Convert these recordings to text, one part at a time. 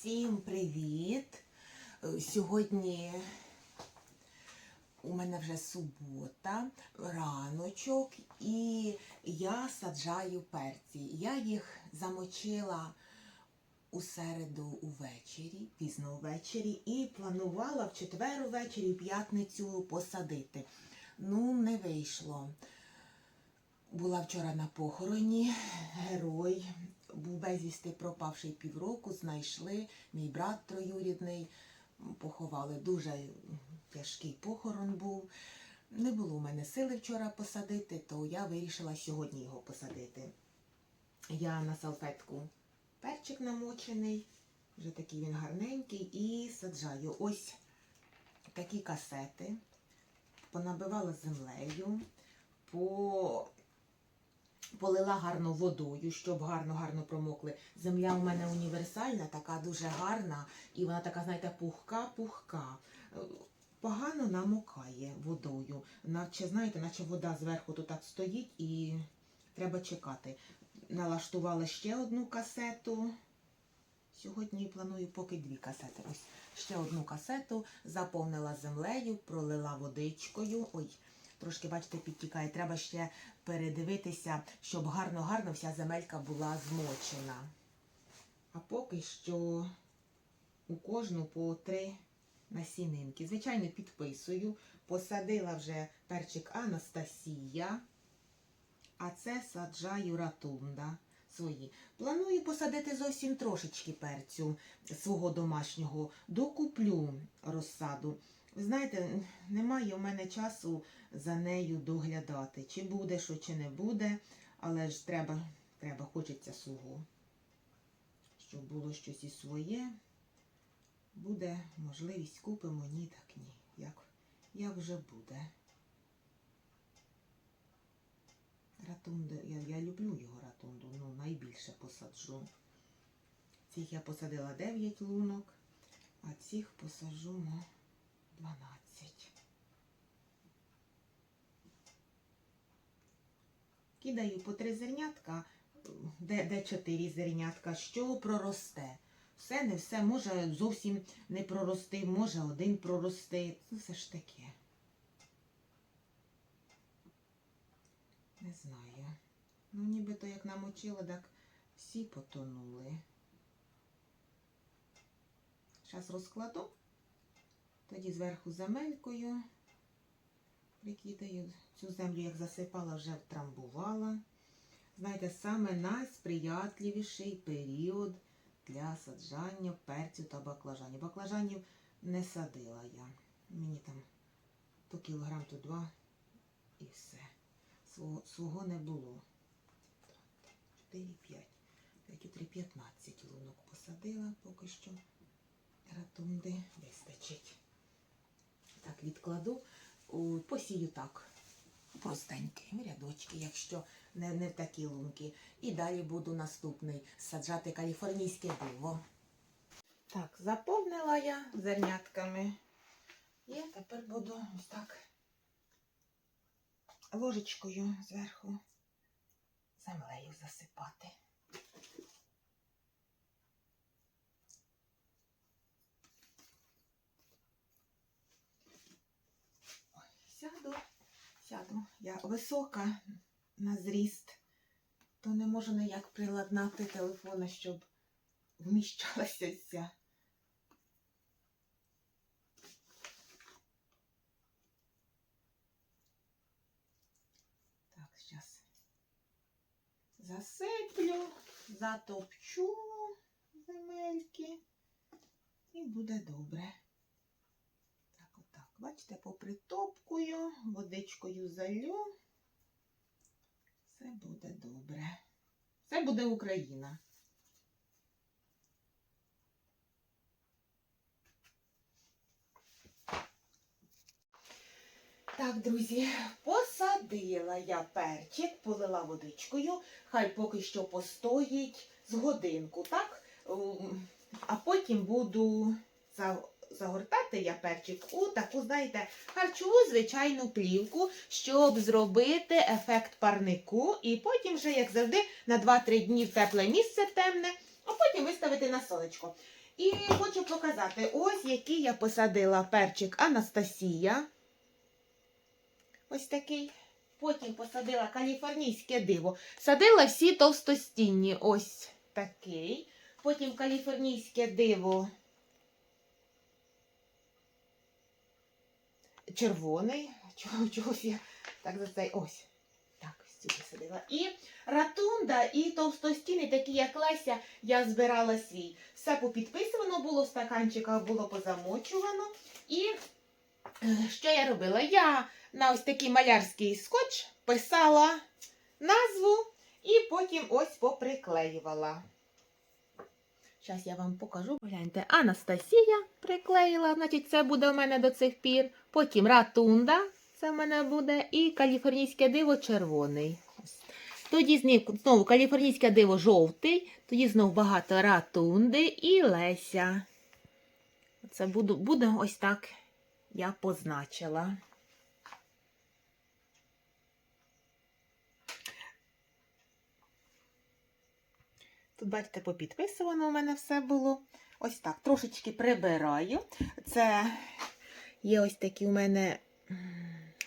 Всім привіт! Е, Сьогодні у мене вже субота, раночок, і я саджаю перці. Я їх замочила у середу увечері, пізно увечері, і планувала в четвер увечері, п'ятницю посадити. Ну, не вийшло. Була вчора на похороні, герой, був безвісти пропавший півроку, знайшли, мій брат троюрідний, поховали. Дуже тяжкий похорон був. Не було у мене сили вчора посадити, то я вирішила сьогодні його посадити. Я на салфетку перчик намочений, вже такий він гарненький, і саджаю ось такі касети, понабивала землею, по полила гарно водою, щоб гарно-гарно промокли. Земля у мене універсальна, така дуже гарна, і вона така, знаєте, пухка-пухка. Погано намокає водою. Наче, знаєте, наче вода зверху тут так стоїть і треба чекати. Налаштувала ще одну касету. Сьогодні планую поки дві касети. Ось ще одну касету, заповнила землею, пролила водичкою. Ой, трошки, бачите, підтікає. Треба ще передивитися, щоб гарно-гарно вся земелька була змочена. А поки що у кожну по три насінинки. Звичайно, підписую. Посадила вже перчик Анастасія, а це саджаю ратунда свої. Планую посадити зовсім трошечки перцю свого домашнього. Докуплю розсаду. Ви знаєте, немає у мене часу за нею доглядати. Чи буде що, чи не буде, але ж треба, треба хочеться свого. Щоб було щось і своє. Буде можливість купимо, ні, так ні. Як, як вже буде. Ратунду, я, я люблю його ратунду, ну найбільше посаджу. Цих я посадила 9 лунок, а цих посаджу на 12. Кидаю по три зернятка, де, де чотири зернятка, що проросте. Все, не все, може зовсім не прорости, може один прорости. Ну, все ж таке. Не знаю. Ну, нібито як намочила, так всі потонули. Зараз розкладу. Тоді зверху земелькою прикидаю. Цю землю, як засипала, вже втрамбувала. Знаєте, саме найсприятливіший період для саджання перцю та баклажанів. Баклажанів не садила я. Мені там то кілограм, то два і все. Свого, свого не було. 4, 5, 5 3, 15 лунок посадила поки що. Ратунди вистачить. Так, відкладу, посію так. Простенькі рядочки, якщо не, не в такі лунки. І далі буду наступний саджати каліфорнійське диво. Так, заповнила я зернятками. І тепер буду ось так ложечкою зверху землею засипати. Ой, сяду, сяду. Я висока на зріст, то не можу ніяк приладнати телефона, щоб вміщалася ця. Так, зараз засиплю, затопчу земельки і буде добре. Бачите, попритопкую, водичкою залю. Все буде добре. Все буде Україна. Так, друзі, посадила я перчик, полила водичкою, хай поки що постоїть з годинку, так? Ем, А потім буду загортати я перчик у таку, знаєте, харчову звичайну плівку, щоб зробити ефект парнику, і потім вже, як завжди, на 2-3 дні в тепле місце темне, а потім виставити на сонечко. І хочу показати, ось який я посадила перчик Анастасія. Ось такий. Потім посадила каліфорнійське диво. Садила всі товстостінні. Ось такий. Потім каліфорнійське диво. Червоний. Чого, чогось я так за цей ось. Так, сюди садила. І ратунда, і товстостіни, такі як Леся, я збирала свій. Все попідписано було, в стаканчиках було позамочувано. І е, що я робила? Я на ось такий малярський скотч писала назву і потім ось поприклеювала. Зараз я вам покажу. Гляньте, Анастасія приклеїла, значить, це буде у мене до цих пір. Потім ратунда, це в мене буде, і каліфорнійське диво червоний. Тоді знову, знову каліфорнійське диво жовтий, тоді знову багато ратунди і Леся. Це буду, буде ось так я позначила. Тут, бачите, попідписувано у мене все було. Ось так, трошечки прибираю. Це є ось такі у мене,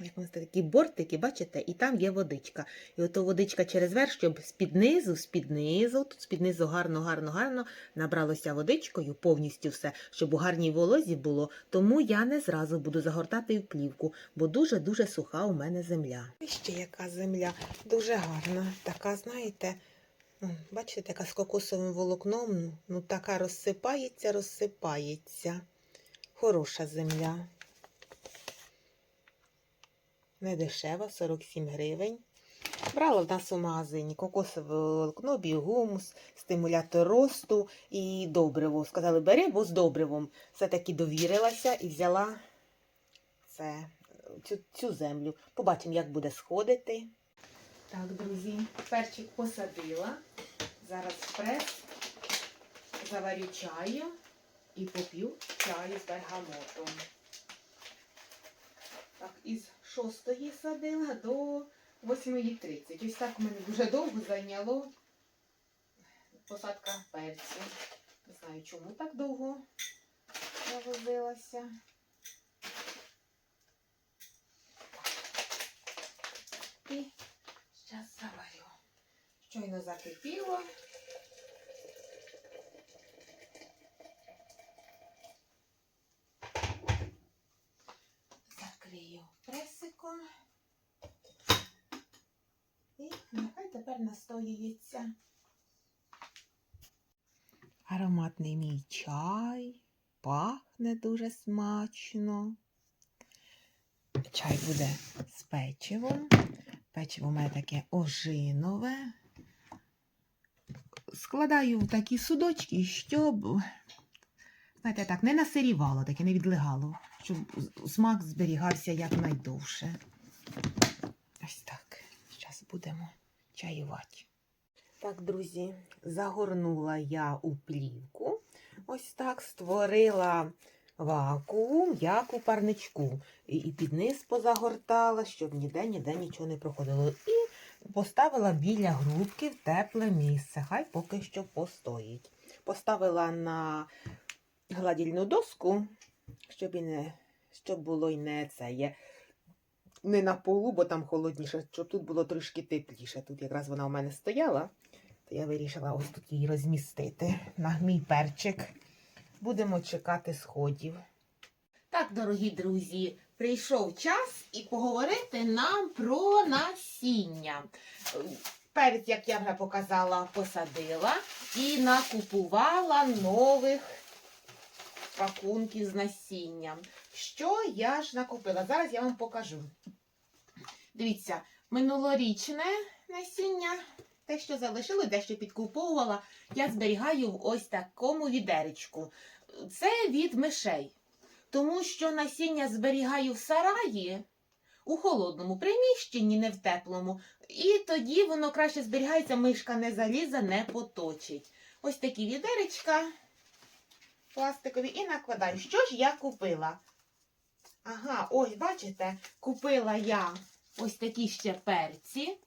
як вони такі бортики, бачите, і там є водичка. І ото водичка через верх, щоб з-під з-під низу, тут з-під низу гарно, гарно, гарно набралося водичкою, повністю все, щоб у гарній волозі було. Тому я не зразу буду загортати в плівку, бо дуже-дуже суха у мене земля. І ще яка земля, дуже гарна. Така, знаєте. Бачите, така з кокосовим волокном, ну, ну така розсипається, розсипається. Хороша земля. Не дешева, 47 гривень. Брала в нас у магазині кокосове волокно, біогумус, стимулятор росту і добриво. Сказали, бери, бо з добривом. Все-таки довірилася і взяла це, цю, цю землю. Побачимо, як буде сходити. Так, друзі, перчик посадила. Зараз прес заварю чаю і поп'ю чаю з бергамотом. Так, із 6 садила до 8.30. Ось так у мене дуже довго зайняло посадка перцю. Не знаю, чому так довго я возилася. І зараз заварю. Щойно закипіло. Закрию пресиком. І нехай тепер настоюється. Ароматний мій чай. Пахне дуже смачно. Чай буде з печивом. Печиво у мене таке ожинове. Складаю в такі судочки, щоб, знаєте, так, не насирівало, таке не відлигало, щоб смак зберігався якнайдовше. Ось так. Зараз будемо чаювати. Так, друзі, загорнула я у плівку. Ось так створила вакуум, як у парничку. І, і під низ позагортала, щоб ніде ніде нічого не проходило. І поставила біля грубки в тепле місце. Хай поки що постоїть. Поставила на гладільну доску, щоб і не щоб було й не це є. Не на полу, бо там холодніше, щоб тут було трішки тепліше. Тут якраз вона у мене стояла, то я вирішила ось тут її розмістити на мій перчик. Будемо чекати сходів. Так, дорогі друзі, прийшов час і поговорити нам про насіння. Перед, як я вже показала, посадила і накупувала нових пакунків з насінням. Що я ж накупила? Зараз я вам покажу. Дивіться, минулорічне насіння, те, що залишило, дещо підкуповувала, я зберігаю в ось такому відеречку. Це від мишей. Тому що насіння зберігаю в сараї у холодному приміщенні, не в теплому. І тоді воно краще зберігається, мишка не залізе, не поточить. Ось такі відеречка пластикові і накладаю. Що ж я купила? Ага, ось, бачите, купила я ось такі ще перці.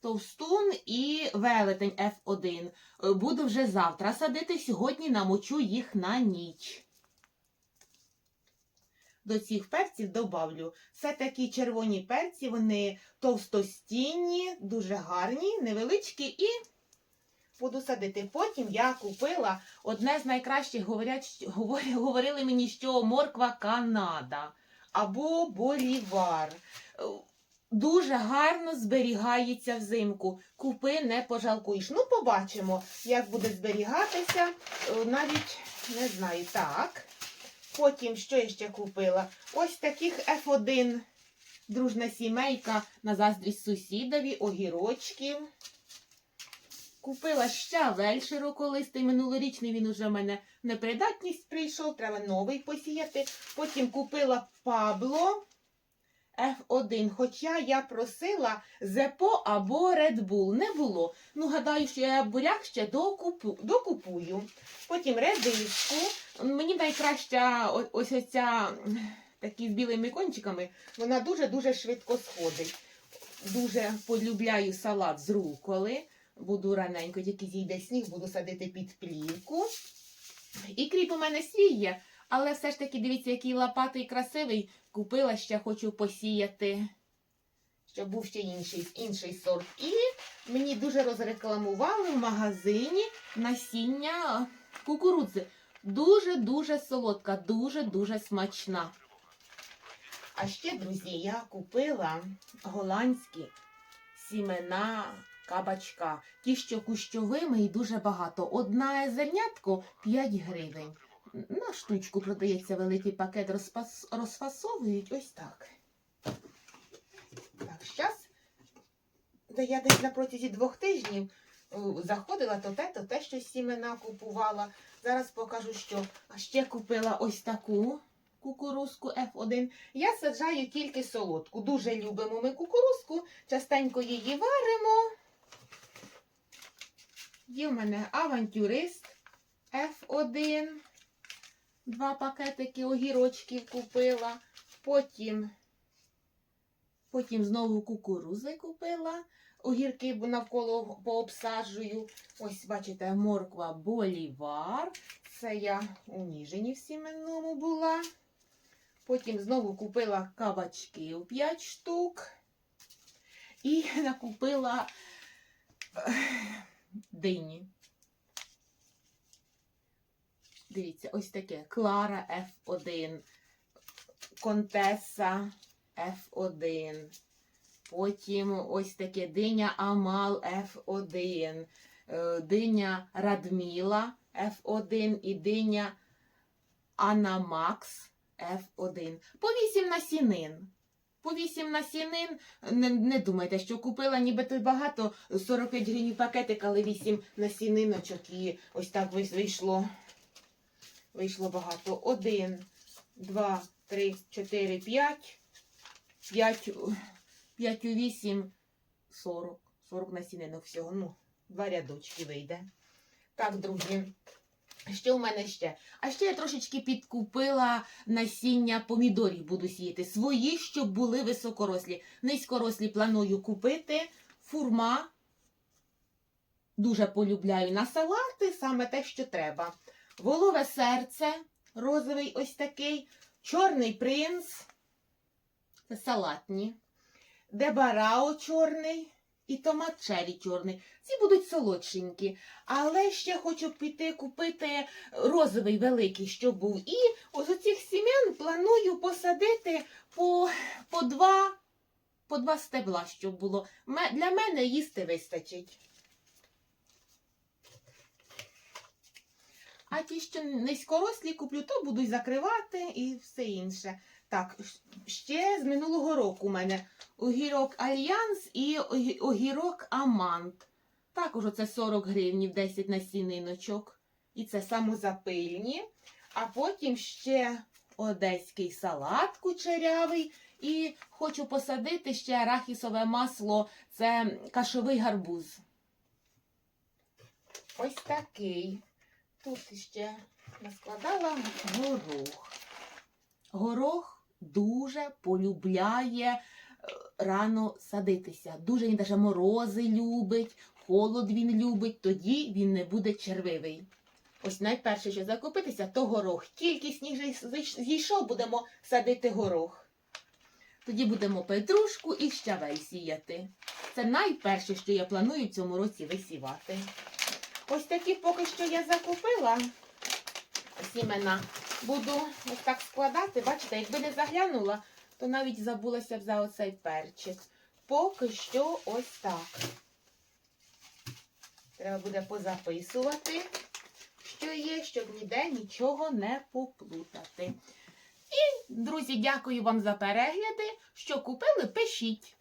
Товстун і велетень F1. Е, Буду вже завтра садити, сьогодні намочу їх на ніч. До цих перців добавлю. Це такі червоні перці, вони товстостінні, дуже гарні, невеличкі і буду садити. Потім я купила одне з найкращих, говорять, говорили мені, що морква Канада або болівар. Дуже гарно зберігається взимку. Купи, не пожалкуєш. Ну, побачимо, як буде зберігатися. Е, Навіть не знаю. Так. Потім що я ще купила? Ось таких F1 дружна сімейка на заздрість сусідові, огірочків. Купила щавель широколистий, минулорічний він уже в мене в непридатність прийшов, треба новий посіяти. Потім купила Пабло F1, хоча я просила Зепо або Red Bull. Не було. Ну, гадаю, що я буряк ще докупу, докупую. Потім редиску. Мені найкраща ось оця такі з білими кончиками, вона дуже-дуже швидко сходить. Дуже полюбляю салат з руколи. Буду раненько, тільки зійде сніг, буду садити під плівку. І кріп у мене свій є, але все ж таки, дивіться, який лопатий красивий. Купила ще хочу посіяти, щоб був ще інший, інший сорт. І мені дуже розрекламували в магазині насіння кукурудзи. Дуже-дуже солодка, дуже-дуже смачна. А ще, друзі, я купила голландські сімена кабачка. Ті, що кущовими і дуже багато. Одна зернятко 5 гривень. На штучку продається великий пакет, розпас... розфасовують ось так. Так, зараз, де я десь на протязі двох тижнів заходила, то те, то те, що сімена купувала. Зараз покажу, що ще купила ось таку кукурузку F1. Я саджаю тільки солодку. Дуже любимо ми кукурузку, частенько її варимо. Є в мене авантюрист F1. Два пакетики огірочків купила. Потім, потім знову кукурузи купила. Огірки навколо пообсаджую. Ось, бачите, морква болівар. Це я у Ніжині в сіменному була. Потім знову купила кабачків 5 штук. І накупила дині. Дивіться, ось таке Клара F1, Контеса F1. Потім ось таке диня Амал F1, е, диня Радміла F1 і диня Анамакс F1. По 8 насінин. По 8 насінин. Не, не думайте, що купила нібито багато 45 гривень пакетик, але 8 насіниночок і ось так вийшло. Вийшло багато. Один, два, три, чотири, п'ять. П'ять, у- вісім, сорок. Сорок насінинок всього. Ну, два рядочки вийде. Так, друзі. Що в мене ще? А ще я трошечки підкупила насіння помідорів буду сіяти. Свої, щоб були високорослі. Низькорослі планую купити. Фурма. Дуже полюбляю на салати, саме те, що треба. Волове серце, розовий ось такий, чорний принц, це салатні, дебарао чорний і томат черрі чорний. Ці будуть солодшенькі. Але ще хочу піти купити розовий великий, щоб був. І ось оцих сім'ян планую посадити по, по, два, по два стебла, щоб було. Для мене їсти вистачить. А ті, що низькорослі куплю, то буду закривати і все інше. Так, ще з минулого року у мене огірок Альянс і огірок Амант. Також оце 40 гривнів 10 насіниночок. І це самозапильні. А потім ще одеський салат кучерявий. І хочу посадити ще арахісове масло. Це кашовий гарбуз. Ось такий. Тут ще наскладала горох. Горох дуже полюбляє рано садитися. Дуже він даже морози любить, холод він любить, тоді він не буде червивий. Ось найперше, що закупитися, то горох. Тільки сніг зійшов, будемо садити горох. Тоді будемо петрушку і щавель сіяти. Це найперше, що я планую в цьому році висівати. Ось такі поки що я закупила сімена. Буду ось так складати. Бачите, якби не заглянула, то навіть забулася б за оцей перчик. Поки що ось так. Треба буде позаписувати, що є, щоб ніде нічого не поплутати. І, друзі, дякую вам за перегляди. Що купили, пишіть.